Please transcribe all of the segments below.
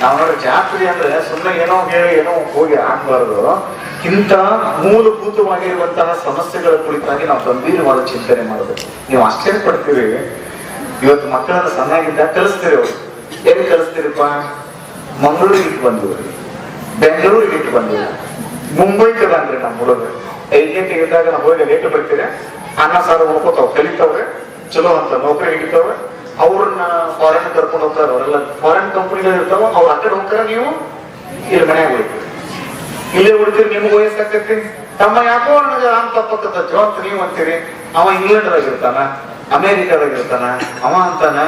ನಾವು ಜಾತ್ರೆ ಅಂದ್ರೆ ಸುಮ್ಮನೆ ಏನೋ ಹೇಳಿ, ಏನೋ ಹೋಗಿ ಆಗ್ಬಾರ್ದು ಇಂಥ ಮೂಲಭೂತವಾಗಿರುವಂತಹ ಸಮಸ್ಯೆಗಳ ಕುರಿತಾಗಿ ನಾವು ಗಂಭೀರವಾದ ಚಿಂತನೆ ಮಾಡಬೇಕು. ನೀವು ಆಶ್ಚರ್ಯ ಪಡ್ತೀರಿ. ಇವತ್ತು ಮಕ್ಕಳನ್ನ ಸಣ್ಣಾಗಿದ್ದಾಗ ಕಲಿಸ್ತೀರಿ ಅವರು. ಎಲ್ಲಿ ಕಲಿಸ್ತೀರಿಪ್ಪ? ಮಂಗಳೂರಿಗೆ ಇಟ್ಟು ಬೆಂಗಳೂರಿಗೆ ಇಟ್ಟು ಬಂದಿವಿ ಮುಂಬೈಗೆ ಬಂದ್ರಿ ನಮ್ಮ ಹುಡುಗರು. ಐದು ಗಂಟೆಗೆ ಇದ್ದಾಗ ನಾವು ಹೋಗಿ ಲೇಟ್ ಬರ್ತೀರಿ? ಅನ್ನ, ಸಾರು ಉಳ್ಕೋತಾವ್ ಕಲಿತಾವ್ರೆ. ಚಲೋ ಅಂತ ನೌಕರಿ ಹಿಡಿತಾವ್ರೆ. ಫಾರಿನ್ ಕರ್ಕೊಂಡು ಹೋಗ್ತಾರೆ, ಅವರೆಲ್ಲ ಫಾರಿನ್ ಕಂಪನಿಗಳು ಇರ್ತಾವ, ಅವ್ರ ಆ ಕಡೆ ನೀವು ಇಲ್ಲಿ ಮನ್ಯಾಗ ಹೋಗ್ತೀರಿ. ಇಲ್ಲೇ ಹುಡ್ತೀರಿ ನಿಮ್ಗೆ ವಯಸ್ಸಾಕತ್ತಿ ತಮ್ಮ ಯಾಕೋ ನನಗೆ ರಾಮ್ ತಪ್ಪಕತ್ತೋ ಅಂತ ನೀವು ಅಂತೀರಿ, ಅವ ಇಂಗ್ಲೆಂಡ್ದಾಗ ಇರ್ತಾನ ಅಮೇರಿಕಾದಾಗ ಇರ್ತಾನ ಅವ ಅಂತಾನ.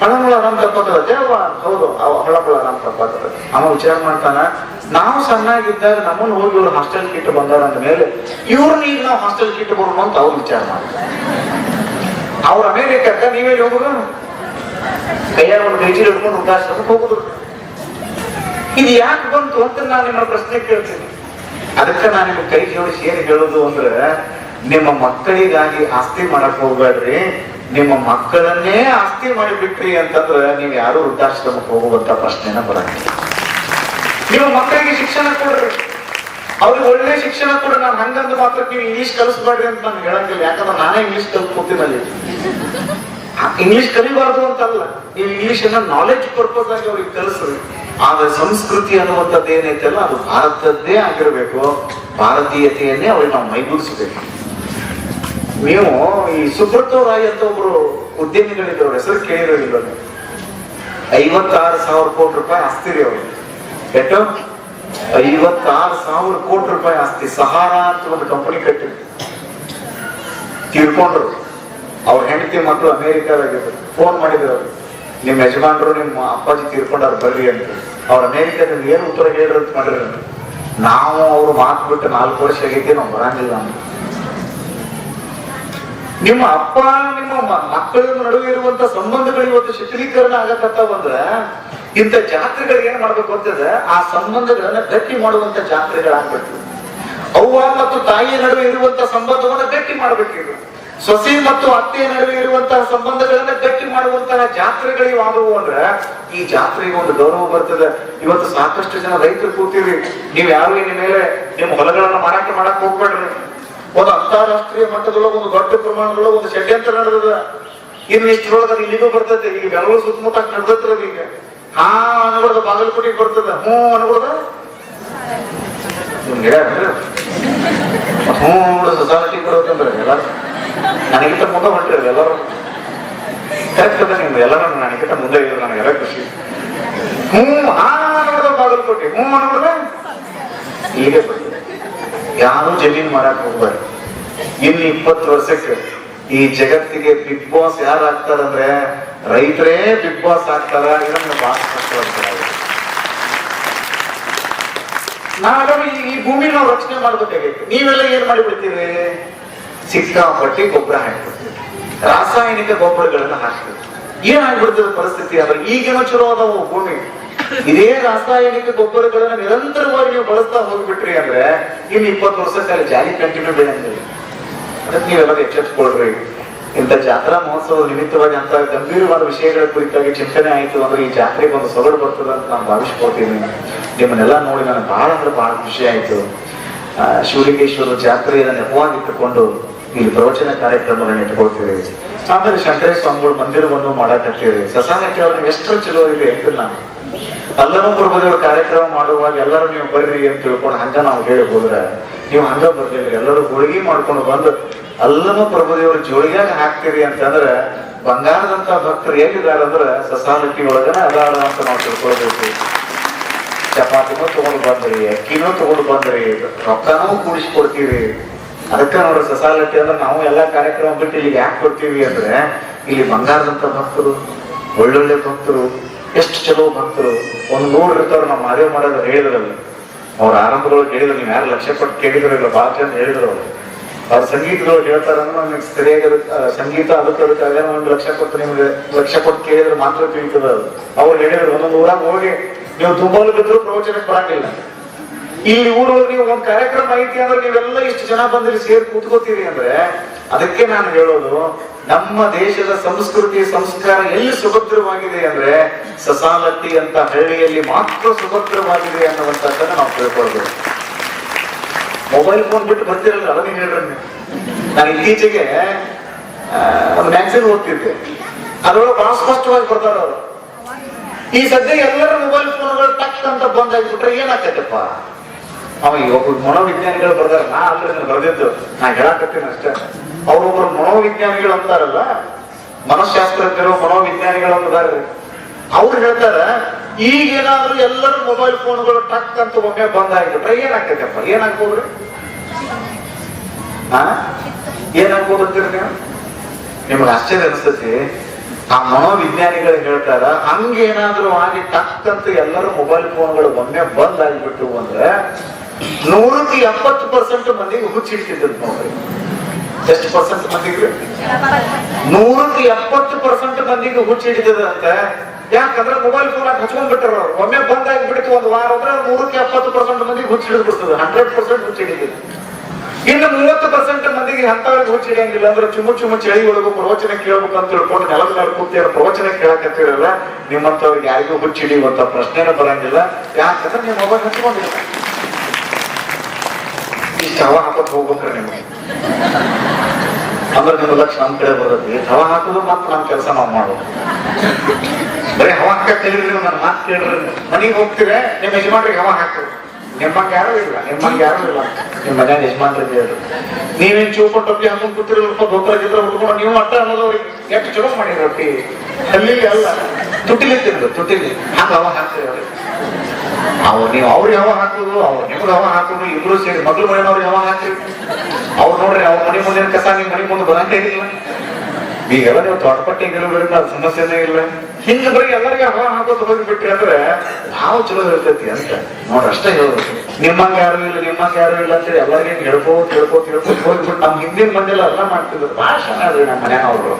ಹಳಮಳ ರಾಮ್ ತಪ್ಪತ್ತದ ದೇವ ಹೌದು, ಅವ ಹಳಮಳ ರಾಮ್ ತಪ್ಪತ್ತದ ಅವ ವಿಚಾರ ಮಾಡ್ತಾನ, ನಾವು ಸಣ್ಣಾಗಿದ್ದಾಗ ನಮ್ಮನ್ನ ಹೋಗಿ ಇವ್ರು ಹಾಸ್ಟೆಲ್ ಕಿಟ್ ಬಂದಾರ ಅಂದ ಮೇಲೆ ಇವ್ರನ್ನ ಈಗ ನಾವು ಹಾಸ್ಟೆಲ್ ಕಿಟ್ ಬರೋಣ ಅಂತ ಅವ್ರು ವಿಚಾರ ಮಾಡ್ತಾರೆ. ಅವ್ರ ಅಮೇರಿಕಕ್ಕ, ನೀವೇ ಹೋಗುದು? ಕೈಯಾಗ ಒಂದು ಕೈಚೀಲ ಹಿಡ್ಕೊಂಡು ವೃದ್ಧಾಶ್ರಮಕ್ಕೆ ಹೋಗುದು. ಇದು ಯಾಕೆ ಬಂತು ಅಂತ ನಾನು ನಿಮ್ಮ ಪ್ರಶ್ನೆ ಕೇಳ್ತೀನಿ. ಅದಕ್ಕೆ ನಾನು ನಿಮ್ಗೆ ಕೈ ಜೋಡಿಸಿ ಏನ್ ಹೇಳೋದು ಅಂದ್ರೆ, ನಿಮ್ಮ ಮಕ್ಕಳಿಗಾಗಿ ಆಸ್ತಿ ಮಾಡಕ್ ಹೋಗ್ಬೇಡ್ರಿ. ನಿಮ್ಮ ಮಕ್ಕಳನ್ನೇ ಆಸ್ತಿ ಮಾಡಿಬಿಟ್ರಿ ಅಂತಂದ್ರೆ ನೀವು ಯಾರು ವೃದ್ಧಾಶ್ರಮಕ್ಕೆ ಹೋಗುವಂತ ಪ್ರಶ್ನೆನ ಬರಂಗಿಲ್ಲ ನಿಮ್ಮ ಮಕ್ಕಳಿಗೆ ಶಿಕ್ಷಣ ಕೊಡ್ರಿ. ಅವ್ರಿಗೆ ಒಳ್ಳೆ ಶಿಕ್ಷಣ ಕೊಡ್ರಿ. ನಾನು ಹಂಗಂದು ಮಾತ್ರ ನೀವು ಇಂಗ್ಲಿಷ್ ಕಲಿಸ್ಬೇಡ್ರಿ ಅಂತ ನಾನು ಹೇಳಂಗಿಲ್ಲ. ಯಾಕಂದ್ರೆ ನಾನೇ ಇಂಗ್ಲಿಷ್ ಕಲ್ತ್ಕೊತೀನಲ್ಲಿ ಇಂಗ್ಲಿಷ್ ಕಲಿಬಾರದು ಅಂತ ಅಲ್ಲ ನೀವು ಇಂಗ್ಲಿಷ್ ಅನ್ನ ನಾಲೆಜ್ ಪರ್ಪಸ್ ಆಗಿ ಅವ್ರಿಗೆ ಕಲಿಸ್ರಿ. ಆದ್ರೆ ಸಂಸ್ಕೃತಿ ಅನ್ನುವಂಥದ್ದು ಏನೈತಲ್ಲ ಅದು ಭಾರತದ್ದೇ ಆಗಿರ್ಬೇಕು. ಭಾರತೀಯತೆಯನ್ನೇ ಅವ್ರಿಗೆ ನಾವು ಮೈಗೂಡಿಸ್ಬೇಕು. ನೀವು ಈ ಸುಬ್ರತ ರಾಯ್ ಅಂತ ಒಬ್ರು ಉದ್ಯಮಿಗಳಿದ್ರು ಅವ್ರ ಹೆಸರು ಕೇಳಿರೋದಿಲ್ಲ ಐವತ್ತಾರು ಸಾವಿರ ಕೋಟಿ ರೂಪಾಯಿ ಆಸ್ತಿ ರೀ ಅವ್ರಿಗೆ. ಐವತ್ತಾರು ಸಾವಿರ ಕೋಟಿ ರೂಪಾಯಿ ಆಸ್ತಿ. ಸಹಾರ ಅಂತ ಒಂದು ಕಂಪನಿ ಕಟ್ಟಿದ್ರು. ತೀರ್ಕೊಂಡ್ರು. ಅವ್ರ ಹೆಂಡತಿ ಮಕ್ಕಳು ಅಮೇರಿಕಾದಾಗಿದ್ರು ಫೋನ್ ಮಾಡಿದ್ರು ಅವ್ರು. ನಿಮ್ಮ ಯಜಮಾನರು ನಿಮ್ಮ ಅಪ್ಪಾಜಿ ತೀರ್ಕೊಂಡಾರ ಬರ್ರಿ ಅಂತ. ಅವ್ರ ಅಮೇರಿಕಾದಲ್ಲಿ ಏನು ಉತ್ತರ ಹೇಳ್ರಿ ಅಂತ ಮಾಡ್ರಿ. ನಾವು ಅವ್ರು ಮಾತು ಬಿಟ್ಟು ನಾಲ್ಕು ವರ್ಷ ಆಗೈತಿ, ನಾವು ಬರಂಗಿಲ್ಲ ಅಂತ. ನಿಮ್ಮ ಅಪ್ಪ, ನಿಮ್ಮ ಮಕ್ಕಳ ನಡುವೆ ಇರುವಂತ ಸಂಬಂಧಗಳು ಇವತ್ತು ಶಿಥಿಲೀಕರಣ ಆಗತ್ತ ಅಂದ್ರ, ಇಂಥ ಜಾತ್ರೆಗಳು ಏನ್ ಮಾಡ್ಬೇಕು ಅಂತಂದ್ರೆ ಆ ಸಂಬಂಧಗಳನ್ನ ಗಟ್ಟಿ ಮಾಡುವಂತ ಜಾತ್ರೆಗಳಾಗ್ಬೇಕು. ಅವ್ವ ಮತ್ತು ತಾಯಿಯ ನಡುವೆ ಇರುವಂತ ಸಂಬಂಧವನ್ನ ಗಟ್ಟಿ ಮಾಡ್ಬೇಕಿದು ಸೊಸೆ ಮತ್ತು ಅತ್ತೆ ನಡುವೆ ಇರುವಂತಹ ಸಂಬಂಧಗಳನ್ನ ಗಟ್ಟಿ ಮಾಡುವಂತಹ ಜಾತ್ರೆಗಳು ಆಗುವು ಅಂದ್ರೆ ಈ ಜಾತ್ರೆಗೆ ಒಂದು ಗೌರವ ಬರ್ತದೆ. ಇವತ್ತು ಸಾಕಷ್ಟು ಜನ ರೈತರು ಕೂತೀವಿ. ನೀವ್ ಯಾರು ಇನ್ನ ಮೇಲೆ ನಿಮ್ಮ ಹೊಲಗಳನ್ನ ಮಾರಾಟ ಮಾಡಕ್ ಹೋಗ್ಬೇಡ್ರಿ. ಒಂದು ಅಂತಾರಾಷ್ಟ್ರೀಯ ಮಟ್ಟದೊಳಗೆ ಒಂದು ದೊಡ್ಡ ಪ್ರಮಾಣದೊಳಗೆ ಒಂದು ಷಡ್ಯಂತ್ರ ನಡೆದದ. ಇನ್ನು ಇಷ್ಟರೊಳಗ ಇಲ್ಲಿಗೂ ಬರ್ತದೆ. ಈಗ ಬೆಂಗಳೂರು ಸುತ್ತಮುತ್ತ ನಡೆದತ್ರ ಈಗ. ಹಾ ಅನ್ಬಿಡ್ದ ಬಾಗಲಕೋಟೆಗೆ ಬರ್ತದ. ಹ್ಞೂ? ಮತ್ತ್ ಹ್ಞೂ ಸೊಸೈಟಿ ಬರೋದಂದ್ರೆ ಎಲ್ಲರೂ ನನಗಿಂತ ಮುಂದೆ ಹೊಂಟಿರೋದು ಎಲ್ಲರೂ. ಕರೆಕ್ಟ್ ನಿಮ್ದು ಎಲ್ಲರೂ ನನಗಿಂತ ಮುಂದೆ ಇದ್ರು ನನಗೆಲ್ಲ ಖುಷಿ. ಹ್ಞೂ ಹಾ ಅನ್ಬಿಡ್ದ ಬಾಗಲಕೋಟೆ ಹ್ಞೂ ಈಗ ಬರ್ತದೆ ಯಾರು ಜಮೀನ್ ಮಾಡಕ್ ಹೋಗ್ಬಾರ್ದು. ಇಲ್ಲಿ ಇಪ್ಪತ್ತು ವರ್ಷಕ್ಕೆ ಈ ಜಗತ್ತಿಗೆ ಬಿಗ್ ಬಾಸ್ ಯಾರು ಆಗ್ತಾರಂದ್ರೆ ರೈತರೇ ಬಿಗ್ ಬಾಸ್ ಆಗ್ತಾರ, ಇದನ್ನ ಭಾಷೆ ನಾವೆಲ್ಲ ಈ ಭೂಮಿ ನಾವು ರಕ್ಷಣೆ ಮಾಡ್ಬೇಕಾಗಿತ್ತು ನೀವೆಲ್ಲ ಏನ್ ಮಾಡಿಬಿಡ್ತೀರಿ? ಸಿಕ್ಕಾಪಟ್ಟಿ ಗೊಬ್ಬರ ಹಾಕ್ಬಿಡ್ತೀವಿ ರಾಸಾಯನಿಕ ಗೊಬ್ಬರಗಳನ್ನ ಹಾಕ್ತೀವಿ ಏನಾಗ್ಬಿಡ್ತದೆ ಪರಿಸ್ಥಿತಿ? ಅದ್ರ ಈಗಿನ ಚಲೋ ಅದಾವು ಭೂಮಿ. ಇದೇ ರಾಸಾಯನಿಕ ಗೊಬ್ಬರಗಳನ್ನ ನಿರಂತರವಾಗಿ ನೀವು ಬಳಸ್ತಾ ಹೋಗ್ಬಿಟ್ರಿ ಅಂದ್ರೆ ಇನ್ನು ಇಪ್ಪತ್ತು ವರ್ಷಕ್ಕೆ ಜಾಲಿ ಕಂಟಿನ್ಯೂ ಬೆಳೆಯಂಗಿಲ್ಲ. ಅದಕ್ಕೆ ನೀವೆಲ್ಲ ಎಚ್ಚೆತ್ಕೊಳ್ರಿ. ಇಂಥ ಜಾತ್ರಾ ಮಹೋತ್ಸವ ನಿಮಿತ್ತವಾಗಿ ಅಂತ ಗಂಭೀರವಾದ ವಿಷಯಗಳ ಕುರಿತಾಗಿ ಚಿಂತನೆ ಆಯಿತು ಅಂದ್ರೆ ಈ ಜಾತ್ರೆಗೆ ಒಂದು ಸೊಗಡು ಬರ್ತದೆ ಅಂತ ನಾನು ಭಾವಿಸ್ಕೊಳ್ತೀನಿ. ನಿಮ್ಮನ್ನೆಲ್ಲ ನೋಡಿ ನನಗೆ ಬಹಳ ಅಂದ್ರೆ ಬಹಳ ಖುಷಿ ಆಯಿತು. ಶಿವಲಿಂಗೇಶ್ವರ ಜಾತ್ರೆಯನ್ನು ನೆಪವಾಗಿಟ್ಟುಕೊಂಡು ಇಲ್ಲಿ ಪ್ರವಚನ ಕಾರ್ಯಕ್ರಮಗಳನ್ನ ಇಟ್ಕೊಳ್ತೀವಿ. ಆಮೇಲೆ ಶಂಕರೇಶ ಸ್ವಾಮಿಗಳು ಮಂದಿರವನ್ನು ಮಾಡಾಕತ್ತೀವಿ ಸಸಾನಕ್ಕೆ ಅವ್ರಿಗೆ ಎಷ್ಟು ಚಲೋ ಇದೆ ಅಂತ ನಾನು. ಅಲ್ಲಮ ಪ್ರಭುದೇವ್ರ ಕಾರ್ಯಕ್ರಮ ಮಾಡುವಾಗ ಎಲ್ಲರೂ ನೀವು ಬರ್ರಿ ಅಂತ ತಿಳ್ಕೊಂಡು ಹಂಗ ನಾವು ಹೇಳಿ ಹೋದ್ರ, ನೀವು ಹಂಗ ಬರ್ತೀವಿ ಎಲ್ಲರೂ ಗುಳಿಗೆ ಮಾಡ್ಕೊಂಡು ಬಂದು ಅಲ್ಲಮ ಪ್ರಭುದೇವ್ರ ಜೋಳಿಯಾಗ ಹಾಕ್ತೀರಿ ಅಂತಂದ್ರ, ಬಂಗಾರದಂತ ಭಕ್ತರು ಎಲ್ಲಿದ್ದಾರೆ ಅಂದ್ರ ಸಸಾಲಕ್ಕಿ ಒಳಗನ ಅದಾರ ಅಂತ ನಾವು ತಿಳ್ಕೊಳ್ಬೇಕು. ಚಪಾತಿನೂ ತಗೊಂಡು ಬಂದ್ರಿ, ಅಕ್ಕಿನೂ ತಗೊಂಡು ಬಂದ್ರಿ, ರೊಕ್ಕನೂ ಕೂಡಿಸ್ಕೊಡ್ತೀವಿ ಅದಕ್ಕೆ ನೋಡ್ರಿ ಸಸಾಲಟ್ಟಿ ಅಂದ್ರೆ ನಾವು ಎಲ್ಲಾ ಕಾರ್ಯಕ್ರಮ ಬಿಟ್ಟು ಇಲ್ಲಿಗೆ ಯಾಕೆ ಕೊಡ್ತೀವಿ ಅಂದ್ರೆ ಇಲ್ಲಿ ಬಂಗಾರದಂತ ಭಕ್ತರು ಒಳ್ಳೊಳ್ಳೆ ಭಕ್ತರು ಎಷ್ಟು ಚಲೋ ಭಕ್ತರು. ಒಂದು ನೂರು ಇರ್ತಾವ್ರು ನಮ್ಮ ಮಾದೇವ್ ಮಾಡೋದು ಹೇಳಿದ್ರಲ್ಲ. ಅವ್ರ ಆರಂಭದೊಳಗೆ ಹೇಳಿದ್ರು ನೀವು ಯಾರು ಲಕ್ಷ್ಯ ಕೇಳಿದ್ರು ಇಲ್ಲ ಭಾಳ ಅಂತ ಹೇಳಿದ್ರು ಅವರು. ಅವ್ರ ಸಂಗೀತದೊಳಗೆ ಹೇಳ್ತಾರಂದ್ರೆ ನಮ್ಗೆ ಸರಿಯಾಗಿ ಅದಕ್ಕೆ, ಸಂಗೀತ ಅದಕ್ಕೆ ಅದೇ ಒಂದು ಲಕ್ಷ ಕೊಟ್ಟು ನಿಮ್ಗೆ ಲಕ್ಷ ಕೊಟ್ಟು ಕೇಳಿದ್ರೆ ಮಾತ್ರ ತಿಳಿತದ ಅದು. ಅವ್ರು ಹೇಳಿದ್ರು ಒಂದೊಂದು ಊರಾಗ ಹೋಗಿ ನೀವು ತುಂಬಲು ಬಿದ್ರು ಪ್ರವಚನಕ್ಕೆ ಬರಂಗಿಲ್ಲ. ಇಲ್ಲಿ ಊರಲ್ಲಿ ನೀವು ಒಂದ್ ಕಾರ್ಯಕ್ರಮ ಐತಿ ಅಂದ್ರೆ ನೀವೆಲ್ಲ ಇಷ್ಟು ಜನ ಬಂದ್ರಿ ಸೇರಿ ಕೂತ್ಕೋತೀರಿ ಅಂದ್ರೆ ಅದಕ್ಕೆ ನಾನು ಹೇಳೋದು, ನಮ್ಮ ದೇಶದ ಸಂಸ್ಕೃತಿ, ಸಂಸ್ಕಾರ ಎಲ್ಲಿ ಸುಭದ್ರವಾಗಿದೆ ಅಂದ್ರೆ ಸಸಾಲತ್ತಿ ಅಂತ ಹಳ್ಳಿಯಲ್ಲಿ ಮಾತ್ರ ಸುಭದ್ರವಾಗಿದೆ ಅನ್ನುವಂಥದ್ದನ್ನ ನಾವು ತಿಳ್ಕೊಳ್ಬೇಕು. ಮೊಬೈಲ್ ಫೋನ್ ಬಿಟ್ಟು ಬರ್ತಿರಲ್ಲ, ಅದನ್ನ ಹೇಳ್ರಿ ನಾನು ಇತ್ತೀಚೆಗೆ ಒಂದು ಮ್ಯಾಗ್ಸಿನ್ ಓದ್ತಿದ್ದೆ. ಅದರೊಳಗೆ ಬಹಳ ಸ್ಪಷ್ಟವಾಗಿ ಬರ್ತಾರ ಅವರು. ಈ ಸದ್ಯ ಎಲ್ಲರ ಮೊಬೈಲ್ ಫೋನ್ಗಳು ಟಕ್ ಅಂತ ಬಂದಾಗ್ಬಿಟ್ರೆ ಏನಾಗ್ತೈತಪ್ಪ? ಅವ ಒಬ್ಬ ಮನೋವಿಜ್ಞಾನಿಗಳು ಬರ್ದಾರ, ನಾ ನಾನು ಬರ್ದಿದ್ದು. ನಾ ಹೇಳಾಕತ್ತೀನಿ ಅಷ್ಟೇ. ಅವ್ರೊಬ್ರು ಮನೋವಿಜ್ಞಾನಿಗಳು ಅಂತಾರಲ್ಲ, ಮನಃಶಾಸ್ತ್ರಜ್ಞರು, ಮನೋವಿಜ್ಞಾನಿಗಳು ಅಂತಾರೆ ಅವ್ರು ಹೇಳ್ತಾರ, ಈಗೇನಾದ್ರೂ ಎಲ್ಲರೂ ಮೊಬೈಲ್ ಫೋನ್ಗಳು ಟಕ್ ಅಂತ ಒಮ್ಮೆ ಬಂದ್ ಆಗ್ಬಿಟ್ರೆ ಏನಾಗ್ತೈತಪ್ಪ? ಏನಾಗ್ಬೋದ್ರಿ ಹಾ ಏನಾಗ್ಬೋದು ಅಂತೀರಿ ನೀವು ನಿಮ್ಗೆ ಆಶ್ಚರ್ಯ ಅನಿಸ್ತತಿ. ಆ ಮನೋವಿಜ್ಞಾನಿಗಳು ಹೇಳ್ತಾರ, ಹಂಗೇನಾದ್ರೂ ಆಗಿ ಟಕ್ ಅಂತ ಎಲ್ಲರೂ ಮೊಬೈಲ್ ಫೋನ್ಗಳು ಒಮ್ಮೆ ಬಂದ್ ಆಗಿಬಿಟ್ಟು ಅಂದ್ರೆ ನೂರಕ್ಕೆ ಎಪ್ಪತ್ತು ಪರ್ಸೆಂಟ್ ಮಂದಿಗೆ ಹುಚ್ಚಿಡ್ತಿದ್ದದ್ ನೋಡ್ರಿ. ಎಷ್ಟು ಪರ್ಸೆಂಟ್ ಮಂದಿಗೆ ನೂರಕ್ಕೆ ಎಪ್ಪತ್ತು ಪರ್ಸೆಂಟ್ ಮಂದಿಗೆ ಹುಚ್ಚಿಡಿತದಂತೆ ಯಾಕಂದ್ರೆ ಮೊಬೈಲ್ ಫೋನ್ ಹಚ್ಕೊಂಡ್ಬಿಟ್ಟಾರ ಅವ್ರು. ಒಮ್ಮೆ ಬಂದ್ ಆಗಿಬಿಡ್ತು ಒಂದು ವಾರ ಅಂದ್ರೆ ನೂರಕ್ಕೆ ಎಪ್ಪತ್ತು ಪರ್ಸೆಂಟ್ ಮಂದಿಗೆ ಹುಚ್ಚಿಡಿದ್ ಬಿಡ್ತದೆ ಹಂಡ್ರೆಡ್ ಪರ್ಸೆಂಟ್ ಹುಚ್ಚಿಡಿದೆ ಇನ್ನು ಮೂವತ್ತು ಪರ್ಸೆಂಟ್ ಮಂದಿಗೆ ಅಂತವ್ರಿಗೆ ಹುಚ್ಚಿಡಂಗಿಲ್ಲ ಅಂದ್ರೆ ಚುಮು ಚುಮು ಒಳಗು ಪ್ರವಚನ ಕೇಳಬೇಕು ಅಂತ ತಿಳ್ಕೊಂಡು ನೆಲದ ಮೇಲೆ ಕೂತಿ ಪ್ರವಚನ ಕೇಳಕತ್ತಿರಲ್ಲ ನಿಮ್ಮಂತವ್ರಿಗೆ ಯಾರಿಗೂ ಹುಚ್ಚಿಡಿಯುವಂತ ಪ್ರಶ್ನೆನೂ ಬರಂಗಿಲ್ಲ. ಯಾಕಂದ್ರೆ ನೀವು ಮೊಬೈಲ್ ಹಚ್ಕೊಂಡಿಲ್ಲ. ಹವಾ ಹಾಕೋದ್ ಹೋಗ್ಬೇಕ್ರೆ ನಿಮ್ಗೆ. ಅಂದ್ರೆ ನಿಮ್ಮ ಲಕ್ಷ ನಮ್ ಕಡೆ ಬರುತ್ತೆ ಹವಾ ಹಾಕೋದು ಮತ್ತೆ ನಮ್ ಕೆಲಸ ನಾವು ಮಾಡೋದು. ಬರೀ ಹವ ಹಾಕ ಕೇಳಿದ್ರಿ ನನ್ನ ಮಾತು ಕೇಳ್ರಿ. ಮನೆಗೆ ಹೋಗ್ತೀರ? ನಿಮ್ಮ ಯಜಮಾನ್ರಿಗೆ ಹವಾ ಹಾಕು ನಿಮ್ಮಂಗೆ ಯಾರು ಇಲ್ಲ, ನಿಮ್ಮಂಗೆ ಯಾರು ಇಲ್ಲ. ನಿಮ್ಮ ಮನೆ ಯಜಮಾನ್ರಿಗೆ ಹೇಳ್ರಿ ನೀವೇನ್ ಚೂಪ ಟೊಪ್ಪಿ ಹಾಕೊಂಡ್ ಕೂತಿರಲ್ಪ ಗೊಬ್ಬರ ಗಿಬ್ಬರ ಹುಡ್ಕೊಂಡು ನೀವು ಅಟ್ಟ ಅನ್ನೋದವ್ರಿಗೆ ಎಷ್ಟು ಚಲೋ ಮಾಡಿ ರೊಟ್ಟಿ ಅಲ್ಲಿ ಅಲ್ಲ. ತುಟಿಲಿ ತಿಂದು ತುಟಿಲಿ ಹಂಗ ಹವಾ ಹಾಕ್ತೀರಿ ಅವ್ರಿಗೆ. ಅವ್ರು ನೀವು ಅವ್ರು ಯಾವ ಹಾಕೋದು? ಅವ್ರು ನಿಮ್ಗೆ ಹವಾ ಹಾಕೋದು? ಇಬ್ರು ಸೇರಿ ಮಗಳು ಮನೆಯವ್ರು ಯಾವ ಹಾಕ್ರಿ ಅವ್ರು ನೋಡ್ರಿ, ಅವ್ರ ಮನೆ ಮುಂದೆ ಕಸ ನಿಮ್ ಮನೆ ಮುಂದೆ ಬರಂಗೇ ಇಲ್ಲ. ಈಗೆಲ್ಲ ನೀವು ತೋಟಪಟ್ಟಿ ಗೆಲುವುಗಳಿಂದ ಅದು ಸಮಸ್ಯೆನೇ ಇಲ್ಲ. ಹಿಂಗ ಬರೀ ಎಲ್ಲರಿಗೆ ಹವಾ ಹಾಕೋದು ಹೋಗಿಬಿಟ್ರಿ ಅಂದ್ರೆ ಭಾವ ಚಲೋ ಇರ್ತೈತಿ ಅಂತ. ನೋಡ್ರಿ, ಅಷ್ಟೇ ಹೇಳೋದು. ನಿಮ್ಮಂಗ ಯಾರು ಇಲ್ಲ, ನಿಮ್ಮಂಗ ಯಾರು ಇಲ್ಲ ಅಂತ ಎಲ್ಲರಿಗೆ ಹೇಳ್ಕೋ ತಿಳ್ಕೋ ತಿಳ್ಕೋ ಹೋಗ್ಬಿಟ್ಟು ನಮ್ ಹಿಂದಿನ ಮಂದಿಲ್ಲ ಎಲ್ಲ ಮಾಡ್ತಿದ್ರು. ಭಾಳ ಚೆನ್ನಾಗ್ರಿ ನಮ್ಮ ಮನೆಯವರು.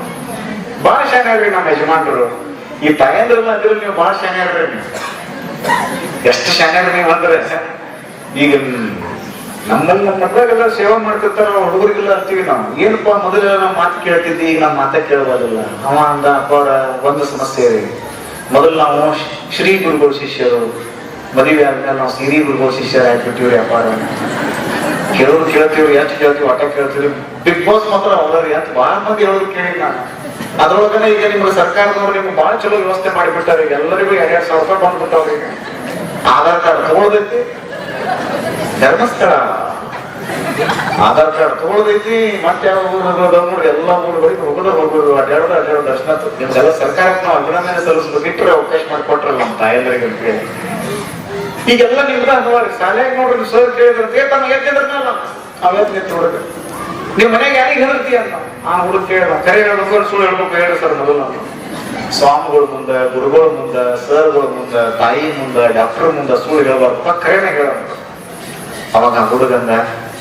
ಭಾಳ ಚೆನ್ನಾಗ್ರಿ ನಮ್ಮ ಯಜಮಾನರು. ಈ ತಾಯಂದ್ರ ಅಂದ್ರೆ ನೀವು ಭಾಳ ಚೆನ್ನಾಗ್ರಿ ಎಷ್ಟು ಸ್ಟ್ಯಾಂಡರ್ಡ್ ನೀವು ಅಂದ್ರೆ? ಈಗ ನಮ್ಮಲ್ಲಿ ನಮ್ಮ ಮಕ್ಕಳಿಗೆಲ್ಲ ಸೇವೆ ಮಾಡ್ತಿರ್ತಾರ, ಹುಡುಗರಿಗೆಲ್ಲ ಅಂತೀವಿ ನಾವು. ಏನಪ್ಪ ಮೊದಲೆಲ್ಲ ನಾವು ಮಾತು ಕೇಳ್ತಿದ್ವಿ ಈಗ ನಮ್ಮ ಮಾತೇ ಕೇಳಬೋದಿಲ್ಲ. ಅವ ಅಂದ ಅಪ್ಪರ ಒಂದು ಸಮಸ್ಯೆ ರೀ. ಮೊದಲು ನಾವು ಶ್ರೀ ಗುರುಗಳು ಶಿಷ್ಯರು, ಮದುವೆ ಆದ್ಮೇಲೆ ನಾವು ಸಿರಿ ಗುರುಗಳು ಶಿಷ್ಯರಾಗ್ಬಿಟ್ಟಿವ್ರಿ ಅಪ್ಪಾರ ಕೆಲವ್ರು ಕೇಳ್ತೀವ್ರಿ, ಎಷ್ಟು ಕೇಳ್ತೀವಿ, ಒಟ್ಟ ಕೇಳ್ತೀವಿ ಬಿಗ್ ಬಾಸ್ ಮಾತ್ರ ಅವ್ರಿ ಅಂತ ಭಾಳ ಮಂದಿ ಹೇಳೋದು ಕೇಳಿ ನಾನು. ಅದ್ರೊಳಗನೆ ಈಗ ನಿಮ್ಮ ಸರ್ಕಾರದವ್ರು ನಿಮ್ಗೆ ಬಹಳ ಚಲೋ ವ್ಯವಸ್ಥೆ ಮಾಡಿಬಿಟ್ಟಾರೆ ಈಗ ಎಲ್ಲರಿಗೂ ಎರಡ್ ಸಾವಿರ ರೂಪಾಯಿ ಬಂದ್ಬಿಟ್ಟವ್ರಿ ಈಗ. ಆಧಾರ್ ಕಾರ್ಡ್ ತಗೊಳ್ದೈತಿ ಧರ್ಮಸ್ಥಳ. ಆಧಾರ್ ಕಾರ್ಡ್ ತಗೊಳ್ದೈತಿ ಮತ್ತೆ ಯಾವ ಊರು ಹೋಗೋದು ನೋಡ್ರಿ, ಎಲ್ಲಾ ಊರುಗಳಿಗೆ ಹೋಗೋದು ಹೋಗೋದು. ಅಡ್ಡಾಡೋದು ಅಡ್ಡಾಡೋದು ದರ್ಶನ ನಿಮ್ಗೆಲ್ಲ ಸರ್ಕಾರಕ್ಕೆ ನಾವು ಅಭಿನಂದನೆ ಸಲ್ಲಿಸ್ಬೇಕು. ಅವಕಾಶ ಮಾಡಿಕೊಟ್ರಲ್ಲ ನಮ್ಮ ತಾಯಂದ್ರಿಗೆ ಅಂತ ಹೇಳಿ. ಈಗೆಲ್ಲ ನಿಮ್ದ ಅನ್ವಾರಿ. ಶಾಲೆಗೆ ನೋಡ್ರಿ ಸರ್ ಕೇಳಿದ್ರೆ ತಮ್ಮ ಎತ್ತಿದ್ರಲ್ಲ ಅವೆತ್ ನಿಂತು ನೀವು ಮನೆಗೆ ಯಾರಿಗೆ ಹೇಳ್ತೀಯ ಅನ್ನ ಆ ಹುಡುಗ ಕೇಳ ಕರೆ ಹೇಳ್ಬೇಕು ಸುಳ್ಳು ಹೇಳ್ಬೇಕು ಹೇಳಿ ಸರ್ ಮೊದಲು ನಾನು. ಸ್ವಾಮಿಗಳ ಮುಂದೆ ಗುರುಗಳ ಮುಂದೆ ಸರ್ಗಳ ಮುಂದೆ ತಾಯಿ ಮುಂದೆ ಡಾಕ್ಟರ್ ಮುಂದೆ ಸುಳ್ಳು ಹೇಳ್ಬಾರ್ದಪ್ಪ ಕರೆನೇ ಹೇಳಬೇಕು ಅವಾಗ ಹುಡುಗಂದ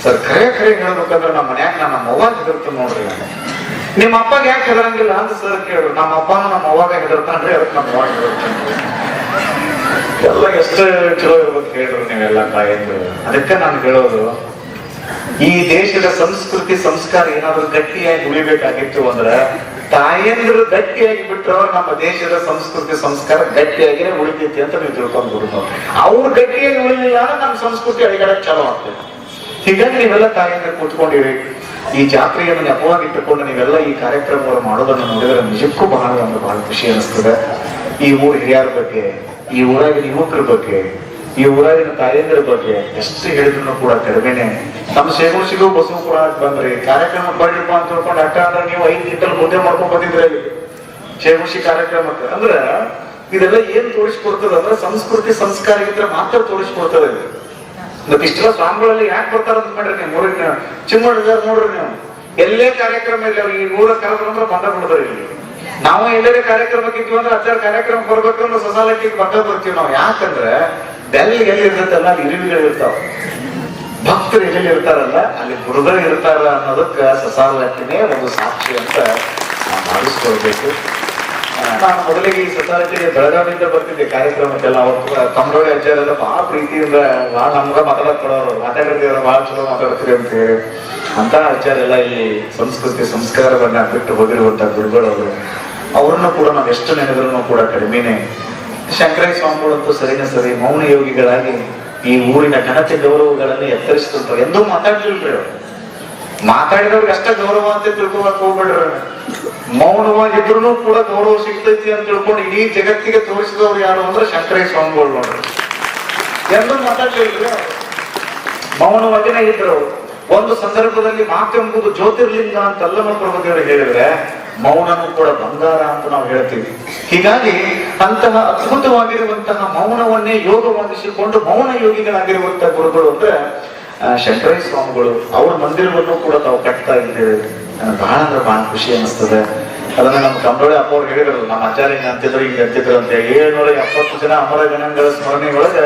ಸರ್ ಕರೆ ಕರೆ ಹೇಳ್ಬೇಕಂದ್ರೆ ನಮ್ಮ ಮನ್ಯಾಗ ನಾನು ನಮ್ಮ ಅವ್ವಾಗ ಹೆದರ್ತೀನಿ ನೋಡ್ರಿ. ನಿಮ್ಮ ಅಪ್ಪಗೆ ಯಾಕೆ ಹೆದರಂಗಿಲ್ಲ ಅಂತ ಸರ್ ಕೇಳು. ನಮ್ಮ ಅಪ್ಪನ ನಮ್ಮ ಅವ್ವಾಗ ಹೆದರ್ತಾನ್ರಿ ಅದಕ್ಕೆ ನಮ್ಮ ಹೆದರ್ತಾನ್ರಿ ಎಲ್ಲ ಎಷ್ಟು ಚಲೋ ಇರ್ಬೇಕು ಹೇಳ್ರಿ ನೀವೆಲ್ಲ ತಾಯಿ ಅದಕ್ಕೆ ನಾನು ಹೇಳೋದು ಈ ದೇಶದ ಸಂಸ್ಕೃತಿ ಸಂಸ್ಕಾರ ಏನಾದ್ರೂ ಗಟ್ಟಿಯಾಗಿ ಉಳಿಬೇಕಾಗಿತ್ತು ಅಂದ್ರೆ ತಾಯಂದ್ರು ಗಟ್ಟಿಯಾಗಿ ಬಿಟ್ರ ನಮ್ಮ ದೇಶದ ಸಂಸ್ಕೃತಿ ಸಂಸ್ಕಾರ ಗಟ್ಟಿಯಾಗಿನೇ ಉಳಿತೈತಿ ಅಂತ ನೀವು ತಿಳ್ಕೊಂಡ್ಬಿಡು ಅವ್ರು ಗಟ್ಟಿಯಾಗಿ ಉಳಿಲಿಲ್ಲ ನಮ್ಮ ಸಂಸ್ಕೃತಿ ಅಡಿಗಡೆ ಚಲೋ ಆಗ್ತದೆ ಹೀಗಾಗಿ ನೀವೆಲ್ಲ ತಾಯಂದ್ರೆ ಕೂತ್ಕೊಂಡಿರಿ. ಈ ಜಾತ್ರೆಯನ್ನು ನೆಪವಾಗಿಟ್ಟುಕೊಂಡು ನೀವೆಲ್ಲ ಈ ಕಾರ್ಯಕ್ರಮವನ್ನು ಮಾಡೋದನ್ನು ನೋಡಿದ್ರೆ ನಿಜಕ್ಕೂ ಬಹಳ ಒಂದು ಬಹಳ ಖುಷಿ ಅನಿಸ್ತದೆ. ಈ ಊರ ಹಿರಿಯರ ಬಗ್ಗೆ, ಈ ಊರಾಗಿನ ಯುವಕರ ಬಗ್ಗೆ ಈ ಊರಾಗಿನ ತಾಯಂದಿರ ಬಗ್ಗೆ ಎಷ್ಟು ಹೇಳಿದ್ರು ಕೂಡ ಕಡಿಮೆನೆ. ನಮ್ಮ ಸೇಗುಸಿಗೂ ಬಸವ ಕೂಡ ಬಂದ್ರಿ, ಕಾರ್ಯಕ್ರಮ ಬರ್ಲಿಪ್ಪ ಅಂತ ಹೇಳ್ಕೊಂಡು ಅಕ್ಕ ಅಂದ್ರೆ ನೀವು ಐದು ಕ್ವಿಂಟಲ್ ಮುದ್ದೆ ಮಾಡ್ಕೊಂಡ್ ಬಂದಿದ್ರೆ ಅಲ್ಲಿ. ಸೇಗುಣಸಿ ಕಾರ್ಯಕ್ರಮಕ್ಕೆ. ಅಂದ್ರೆ ಇದೆಲ್ಲ ಏನ್ ತೋರಿಸ್ಕೊಡ್ತದ ಅಂದ್ರೆ ಸಂಸ್ಕೃತಿ, ಸಂಸ್ಕಾರ ಇದ್ರೆ ಮಾತ್ರ ತೋರಿಸ್ಕೊಡ್ತದೆ ಮತ್ತೆ ಇಷ್ಟೆಲ್ಲ ಸ್ವಾಮಿಗಳಲ್ಲಿ ಯಾಕೆ ಬರ್ತಾರ ಅಂತ ಮಾಡ್ರಿ ನೀವು ಊರಿನ ಚಿಮ್ಮಡಿದಾರ ನೋಡ್ರಿ ನೀವು. ಎಲ್ಲೇ ಕಾರ್ಯಕ್ರಮ ಇಲ್ಲ, ಈ ಊರ ಕಾರ್ಯಕ್ರಮ ಬಂದ ಬಿಡ್ತಾರೆ ಇಲ್ಲಿ. ನಾವು ಎಲ್ಲೇ ಕಾರ್ಯಕ್ರಮಕ್ಕೆ ಅಂದ್ರೆ ಅಚ್ಚಾರ ಕಾರ್ಯಕ್ರಮ ಬರ್ಬೇಕಂದ್ರೆ ಸಸಾಲಕ್ಕೆ ಬಂದ ಬರ್ತೀವಿ ನಾವು. ಯಾಕಂದ್ರೆ ಬೆಲ್ಲಿಗೆ ಎಲ್ಲಿರ್ತಲ್ಲ ಅಲ್ಲಿ ಇರುವಿಗಳು ಇರ್ತಾವ ಭಕ್ತರು ಎಲ್ಲಿ ಇರ್ತಾರಲ್ಲ ಅಲ್ಲಿ ಗುರುಗಳು ಇರ್ತಾರ ಅನ್ನೋದಕ್ಕೆ ಸೊಸಾಲಿಟಿನೇ ಒಂದು ಸಾಕ್ಷಿ ಅಂತ ಭಾವಿಸ್ಕೊಳ್ಬೇಕು ನಾನು ಮೊದಲಿಗೆ ಈ ಸೊಸೈಟಿಗೆ ಬೆಳಗಾವಿಯಿಂದ ಬರ್ತಿದ್ದೆ ಕಾರ್ಯಕ್ರಮಕ್ಕೆಲ್ಲ. ಅವ್ರು ಕಮರೋಳಿ ಅಜ್ಜಾರೆಲ್ಲ ಬಹಳ ಪ್ರೀತಿಯಿಂದ ಬಹಳ ನಮ್ಗೆ ಮಾತಾಡಕ್ ಕೊಡೋರು. ಮಾತಾಡಿರ್ತೀರ ಬಹಳ ಚಲೋ ಮಾತಾಡ್ತೀರಿ ಅಂತ ಹೇಳಿ. ಅಂತ ಅಜ್ಜಾರೆಲ್ಲ ಇಲ್ಲಿ ಸಂಸ್ಕೃತಿ ಸಂಸ್ಕಾರವನ್ನ ಬಿಟ್ಟು ಹೋಗಿರುವಂತ ಗುರುಗಳವರು. ಅವ್ರನ್ನ ಕೂಡ ನಾವು ಎಷ್ಟು ನೆನೆದ್ರು ಕೂಡ ಕಡಿಮೆನೆ ಶಂಕರಯ್ಯ ಸ್ವಾಮಿಗಳಂತೂ ಸರಿನ ಸರಿ ಮೌನ ಯೋಗಿಗಳಾಗಿ ಈ ಊರಿನ ಘನತೆ ಗೌರವಗಳನ್ನು ಎತ್ತರಿಸಿದಂತ ಎಂದೂ ಮಾತಾಡ್ಲಿಲ್ರಿ ಅವ್ರು ಮಾತಾಡಿದವ್ರಿಗೆ ಅಷ್ಟೇ ಗೌರವ ಅಂತ ತಿಳ್ಕೊಳಕ್ ಹೋಗ್ಬೇಡ್ರಿ ಮೌನವಾಗಿದ್ರು ಕೂಡ ಗೌರವ ಸಿಗ್ತೈತಿ ಅಂತ ತಿಳ್ಕೊಂಡು ಇಡೀ ಜಗತ್ತಿಗೆ ತೋರಿಸಿದವ್ರು ಯಾರು ಅಂದ್ರೆ ಶಂಕರೇ ಸ್ವಾಮಿಗಳು ನೋಡ್ರಿ ಎಂದೂ ಮಾತಾಡ್ಲಿಲ್ರಿ. ಮೌನವಾಗಿನೇ ಇದ್ರು. ಒಂದು ಸಂದರ್ಭದಲ್ಲಿ ಮಾತೆಂಬುದು ಜ್ಯೋತಿರ್ಲಿಂಗ ಅಂತ ಅಲ್ಲಮ್ಮ ಪ್ರಭುದೇವರು ಹೇಳಿದ್ರೆ ಮೌನನು ಕೂಡ ಬಂಗಾರ ಅಂತ ನಾವು ಹೇಳ್ತೀವಿ. ಹೀಗಾಗಿ ಅಂತಹ ಅದ್ಭುತವಾಗಿರುವಂತಹ ಮೌನವನ್ನೇ ಯೋಗವಾಗಿಸಿಕೊಂಡು ಮೌನ ಯೋಗಿಗಳಾಗಿರುವಂತಹ ಗುರುಗಳು ಅಂದ್ರೆ ಶಂಕರೈ ಸ್ವಾಮಿಗಳು ಅವ್ರ ಮಂದಿರವನ್ನು ಕೂಡ ತಾವು ಕಟ್ತಾ ಇದ್ದೇವೆ. ಬಹಳ ಅಂದ್ರೆ ಬಹಳ ಖುಷಿ ಅನಿಸ್ತದೆ ಅದನ್ನ ನಮ್ಮ ಕಂಬಳೆ ಅಪ್ಪ ಅವ್ರು ಹೇಳಿದ್ರು ನಮ್ಮ ಆಚಾರ್ಯ ಅಂತಿದ್ರು, ಹಿಂಗೆ ಅಂತಿದ್ರು ಅಂತ ಏಳ್ನೂರ ಎಪ್ಪತ್ತು ಜನ ಅಮರ ಜನಾಂಗದ ಸ್ಮರಣೆ ಒಳಗೆ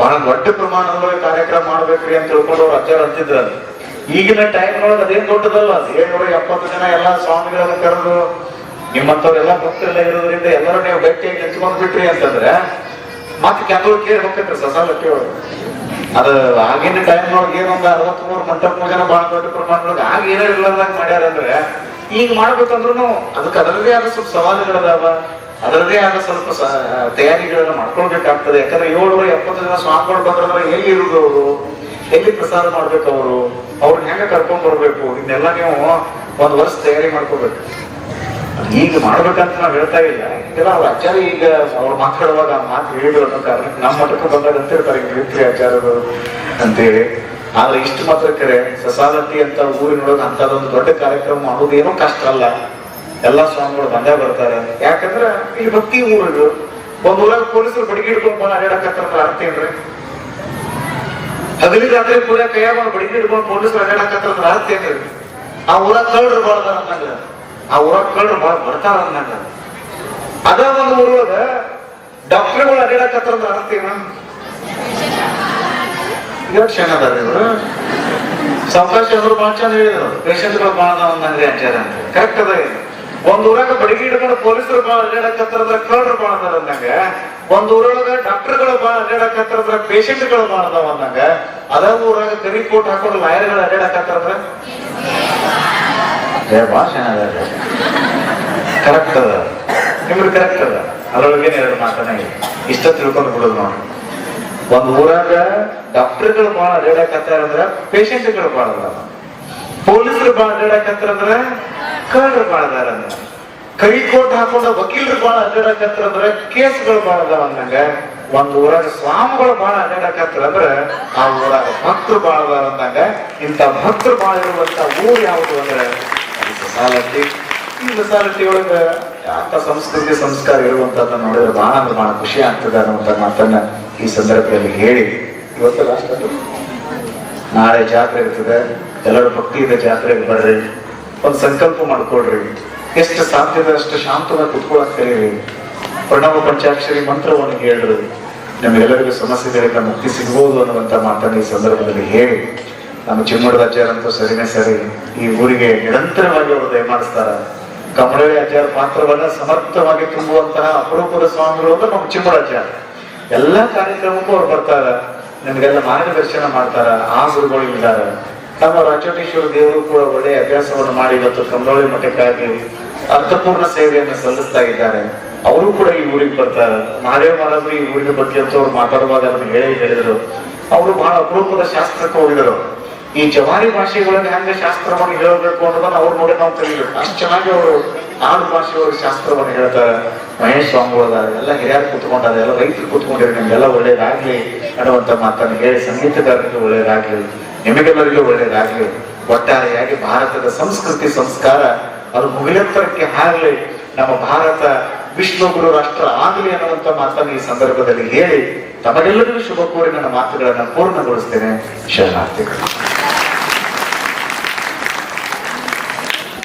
ಬಹಳ ದೊಡ್ಡ ಪ್ರಮಾಣದೊಳಗೆ ಕಾರ್ಯಕ್ರಮ ಮಾಡ್ಬೇಕ್ರಿ ಅಂತ ತಿಳ್ಕೊಂಡು ಅವ್ರು ಆಚಾರ ಅಂತಿದ್ರು. ಈಗಿನ ಟೈಮ್ ನೋಡಿದ್ರೆ ಅದೇನ್ ದೊಡ್ಡದಲ್ಲ ಏಳ್ನೂರ ಎಪ್ಪತ್ತು ಜನ ಎಲ್ಲ ಸ್ವಾಮಿಗಳನ್ನ ಕರೆದು ನಿಮ್ಮಂಥವ್ರೆಲ್ಲ ಭಕ್ತರೆಲ್ಲ ಇರೋದ್ರಿಂದ ಎಲ್ಲರೂ ನೀವು ಗಟ್ಟಿಯಾಗಿ ನಿಂತ್ಕೊಂಡು ಬಿಟ್ರಿ ಅಂತಂದ್ರೆ ಮತ್ತೆ ಕೆಲವು ಕೇಳಿ ಹೋಗ್ತೈತ್ರಿ ಸಸಾಲಕ್ಕೆ ಒಳಗೆ ಅದು ಆಗಿನ ಟೈಮ್ ಒಳಗೆ ಏನೊಂದು ಅರವತ್ಮೂರು ಮಂಟಪ ಜನ ಬಹಳ ದೊಡ್ಡ ಪ್ರಮಾಣದೊಳಗೆ ಆಗ ಏನೋ ಇಲ್ಲದಂಗ ಮಾಡ್ಯಾರ ಅಂದ್ರೆ ಈಗ ಮಾಡ್ಬೇಕಂದ್ರೂ ಅದಕ್ಕೆ ಅದರದೇ ಆದ ಸ್ವಲ್ಪ ಸವಾಲುಗಳದಾವ ಅದರದೇ ಆದ ಸ್ವಲ್ಪ ತಯಾರಿಗಳನ್ನ ಮಾಡ್ಕೊಳ್ಬೇಕಾಗ್ತದೆ. ಯಾಕಂದ್ರೆ ಏಳ್ನೂರ ಎಪ್ಪತ್ತು ಜನ ಸ್ವಾಮಿಗಳು ಬಂದ್ರೆ ಎಲ್ಲಿ ಇರುದು ಅವರು? ಎಲ್ಲಿ ಪ್ರಸಾರ ಮಾಡ್ಬೇಕು ಅವರು ಅವ್ರನ್ನ ಹೆಂಗ ಕರ್ಕೊಂಡ್ ಬರ್ಬೇಕು? ಇದನ್ನೆಲ್ಲ ನೀವು ಒಂದ್ ವರ್ಷ ತಯಾರಿ ಮಾಡ್ಕೋಬೇಕು. ಈಗ ಮಾಡ್ಬೇಕಂತ ನಾವ್ ಹೇಳ್ತಾ ಇಲ್ಲ. ಇದೆಲ್ಲ ಅವ್ರ ಆಚಾರ್ಯ ಈಗ ಅವ್ರು ಮಾತಾಡುವಾಗ ಮಾತು ಹೇಳಿದ್ರು ಅನ್ನೋ ಕಾರಣಕ್ಕೆ ನಮ್ಮ ಮಠಕ್ಕೆ ಬಂದಾಗ ಅಂತ ಹೇಳ್ತಾರೆ ಮಿಲಿಟರಿ ಆಚಾರ್ಯರು ಅಂತೇಳಿ. ಆದ್ರೆ ಇಷ್ಟು ಮಾತ್ರ ಕರೆ ಸಸಾಲತಿ ಅಂತ ಊರಿನೊಳಗೆ ಅಂತದೊಂದು ದೊಡ್ಡ ಕಾರ್ಯಕ್ರಮ ಮಾಡೋದು ಕಷ್ಟ ಅಲ್ಲ. ಎಲ್ಲಾ ಸ್ವಾಮಿಗಳು ಬಂದೇ ಬರ್ತಾರೆ. ಯಾಕಂದ್ರೆ ಇಲ್ಲಿ ಭಕ್ತಿ ಊರು ಒಂದ್ ಊರಾಗ ಪೊಲೀಸರು ಬಡಿಗಿ ಹಿಡ್ಕೊಂಡ್ ಬಂದು ಅಡ್ಯಾಡಕತ್ತಾರ ಅರ್ಥ ಏನ್ರಿ? ಹಗಲಿ ರಾತ್ರಿ ಕೂಡ ಕೈಯಾಗ ಒಂದು ಬಡಿಗೆ ಹಿಡ್ಕೊಂಡು ಪೊಲೀಸ್ ಅಡ್ಯಾಡಕತ್ತಾರ ಅರ್ಥ ಏನ್ರಿ ಆ ಊರಾಗ ಕಳ್ಳರು ಬಾಳ್ದಾರ ಅಂದಂಗ. ಆ ಊರಾಗ ಕಳ್ಳರು ಬಾಳ ಬರ್ತಾರ ಅಂದಂಗ. ಅದ ಒಂದು ಊರೊಳಗ ಡಾಕ್ಟರ್ಗಳು ಅಂದ್ರೆ ಏನ? ಎಷ್ಟು ಕ್ಷಣ ಅದಾರ ಇವರು? ಸಾವಕಾಶ ಅವರು ಭಾಳ ಚಂದ ಹೇಳಿದ್ರು. ಪೇಷಂಟ್ಗಳು ಭಾಳ ಅದಾವ ಅಂದಂಗ್ರಿ ಅಂಚಾರ ಅಂತ. ಕರೆಕ್ಟ್ ಅದ. ಒಂದ್ ಊರಾಗ ಬಡಗಿ ಹಿಡ್ಕೊಂಡು ಪೊಲೀಸರು ಭಾಳ ಅಡ್ಯಾಡಕತ್ತಾರ ಅಂದ್ರೆ ಕಳ್ಳರು ಬಾಳ ಅದಾರ ಅಂದಂಗ. ಒಂದ್ ಊರೊಳಗ ಡಾಕ್ಟರ್ಗಳು ಬಾಳ ಅಡ್ಯಾಡಕತ್ತಾರ ಅಂದ್ರೆ ಪೇಷಂಟ್ಗಳು ಬಾಳ ಅದಾವ ಅಂದಂಗ. ಅದ ಊರಾಗ ಕರಿ ಕೋಟ್ ಹಾಕೊಂಡು ಲಾಯರ್ಗಳು ಏ ಭಾಳ ಕರೆಕ್ಟ್ ಅದ. ನಿಮ್ಗೆ ಕರೆಕ್ಟ್ ಅದ. ಅದ್ರೊಳಗೇನೆ ಎರಡು ಮಾತನ್ನ ಇದೆ ಇಷ್ಟ ತಿಳ್ಕೊಂಡು ಬಿಡೋದು ನೋಡಿ. ಒಂದ್ ಊರಾಗ ಡಾಕ್ಟರ್ಗಳು ಬಾಳ ಅಡ್ಡಾಡಕತ್ತಾರ ಅಂದ್ರ ಪೇಷಂಟ್ಗಳು ಬಾಳ ಅದಾವ ಪೊಲೀಸರು ಬಾಳ ಅಡ್ಯಾಡಕತ್ತಾರ ಅಂದ್ರ ಕಳ್ಳರು ಭಾಳ ಅದಾರ ಕೈ ಕೋಟ್ ಹಾಕೊಂಡ ವಕೀಲರು ಭಾಳ ಅಡ್ಡಾಡಕತ್ರ ಅಂದ್ರೆ ಕೇಸ್ಗಳು ಭಾಳ ಅದಾವ ಅಂದಂಗ, ಒಂದ್ ಊರಾಗ ಸ್ವಾಮಿಗಳು ಭಾಳ ಅಡ್ಡಾಡಕತ್ರ ಅಂದ್ರೆ, ಆ ಊರಾಗ ಭಕ್ತರು ಭಾಳ ಅದಾರ ಅಂದಂಗ, ಇಂಥ ಭಕ್ತರು ಭಾಳ ಇರುವಂತ ಊರು ಯಾವುದು ಅಂದ್ರೆ ಸಾಲಟ್ಟಿ ಈ ಸಾಲಟ್ಟಿ ಒಳಗ ಅಂತ ಸಂಸ್ಕೃತಿ ಸಂಸ್ಕಾರ ಇರುವಂತದ್ದ ನೋಡಿದ್ರೆ ಬಹಳ ಅಂದ್ರೆ ಬಹಳ ಖುಷಿ ಆಗ್ತದೆ ಅನ್ನುವಂತ ಮಾತನ್ನ ಈ ಸಂದರ್ಭದಲ್ಲಿ ಹೇಳಿ. ಇವತ್ತು ಲಾಸ್ಟ್ ನಾಳೆ ಜಾತ್ರೆ ಇರ್ತದೆ. ಎಲ್ಲರೂ ಭಕ್ತಿಯಿಂದ ಜಾತ್ರೆಗೆ ಬರ್ರಿ. ಒಂದು ಸಂಕಲ್ಪ ಮಾಡ್ಕೊಳ್ರಿ. ಎಷ್ಟು ಸಾಧ್ಯದ ಅಷ್ಟು ಶಾಂತವಾಗಿ ಕುತ್ಕೊಳಕ್ ಕರೀರಿ ಪ್ರಣವ ಪಂಚಾಕ್ಷರಿ ಮಂತ್ರವನ್ನು ಹೇಳ್ರಿ ನಿಮ್ಗೆಲ್ಲರಿಗೂ ಸಮಸ್ಯೆಗಳಿಂದ ಮುಕ್ತಿ ಸಿಗ್ಬೋದು ಅನ್ನುವಂತ ಮಾತನ್ನ ಈ ಸಂದರ್ಭದಲ್ಲಿ ಹೇಳಿ. ನಮ್ಮ ಚಿಮ್ಮಡದ ಅಜ್ಜಾರಂತೂ ಸರಿನೇ ಸರಿ. ಈ ಊರಿಗೆ ನಿರಂತರವಾಗಿ ಅವರು ದಯಮಾಡಿಸ್ತಾರ ಕಮಲಳಿ ಅಜ್ಜಾರ ಪಾತ್ರವನ್ನ ಸಮರ್ಥವಾಗಿ ತುಂಬುವಂತಹ ಅಪರೂಪದ ಸ್ವಾಮಿಗಳು ಅಂದ್ರೆ ನಮ್ಮ ಅಜ್ಜಾರ. ಎಲ್ಲಾ ಕಾರ್ಯಕ್ರಮಕ್ಕೂ ಅವ್ರು ಬರ್ತಾರ. ನಿಮಗೆಲ್ಲ ಮಾರ್ಗದರ್ಶನ ಮಾಡ್ತಾರ. ಆ ಗುರುಗಳು ಇದ್ದಾರೆ. ನಮ್ಮ ರಾಜೋಟೇಶ್ವರ ದೇವರು ಕೂಡ ಒಳ್ಳೆಯ ಅಭ್ಯಾಸವನ್ನು ಮಾಡಿ ಇವತ್ತು ಕಮಲೋಳಿ ಮಠಕ್ಕಾಗಿ ಅರ್ಥಪೂರ್ಣ ಸೇವೆಯನ್ನು ಸಲ್ಲಿಸ್ತಾ ಇದ್ದಾರೆ. ಅವರು ಕೂಡ ಈ ಊರಿಗೆ ಬರ್ತಾರೆ ಮಹಾದೇವ ಮಹಾರಾಜರು ಈ ಊರಿನ ಬಗ್ಗೆ ಅಂತ ಅವ್ರು ಮಾತಾಡುವಾಗ ಅದನ್ನು ಹೇಳಿ ಹೇಳಿದರು. ಅವರು ಬಹಳ ಅಪರೂಪದ ಶಾಸ್ತ್ರಕ್ಕೆ ಹೋಗಿದರು ಈ ಜವಾರಿ ಭಾಷೆಗಳಲ್ಲಿ ಹೆಂಗೆ ಶಾಸ್ತ್ರವನ್ನು ಹೇಳಬೇಕು ಅನ್ನೋದನ್ನ ಅವ್ರು ನೋಡಿ ನಾವು ತಿಳಿಬೇಕು ಅಷ್ಟು ಚೆನ್ನಾಗಿ ಅವರು ಆಡು ಭಾಷೆಯವರು ಶಾಸ್ತ್ರವನ್ನು ಹೇಳ್ತಾರೆ ಮಹೇಶ್ ಸ್ವಾಮಿಗಳು ಎಲ್ಲ ಹಿರಿಯರು ಕೂತ್ಕೊಂಡಾರೆ, ಎಲ್ಲ ರೈತರು ಕೂತ್ಕೊಂಡಿರಿ ನಿಮ್ಗೆಲ್ಲ ಒಳ್ಳೇದಾಗ್ಲಿ ಅನ್ನುವಂತ ಮಾತನ್ನು ಹೇಳಿ, ಸಂಗೀತಗಾರರಿಗೆ ಒಳ್ಳೇದಾಗ್ಲಿ ನಿಮಗೆಲ್ಲರಿಗೂ ಒಳ್ಳೇದಾಗಲಿ ಒಟ್ಟಾರೆಯಾಗಿ ಭಾರತದ ಸಂಸ್ಕೃತಿ ಸಂಸ್ಕಾರ ಅದು ಮುಗಿಲೆತ್ತರಕ್ಕೆ ಹಾರಲಿ. ನಮ್ಮ ಭಾರತ ವಿಶ್ವ ರಾಷ್ಟ್ರ ಆಗಲಿ ಅನ್ನುವಂತ ಮಾತನ್ನು ಈ ಸಂದರ್ಭದಲ್ಲಿ ಹೇಳಿ ತಮಗೆಲ್ಲರಿಗೂ ಶುಭ ಕೋರಿ ನನ್ನ ಮಾತುಗಳನ್ನು ಪೂರ್ಣಗೊಳಿಸ್ತೇನೆ. ಶರಣಾರ್ಥಿಗಳು.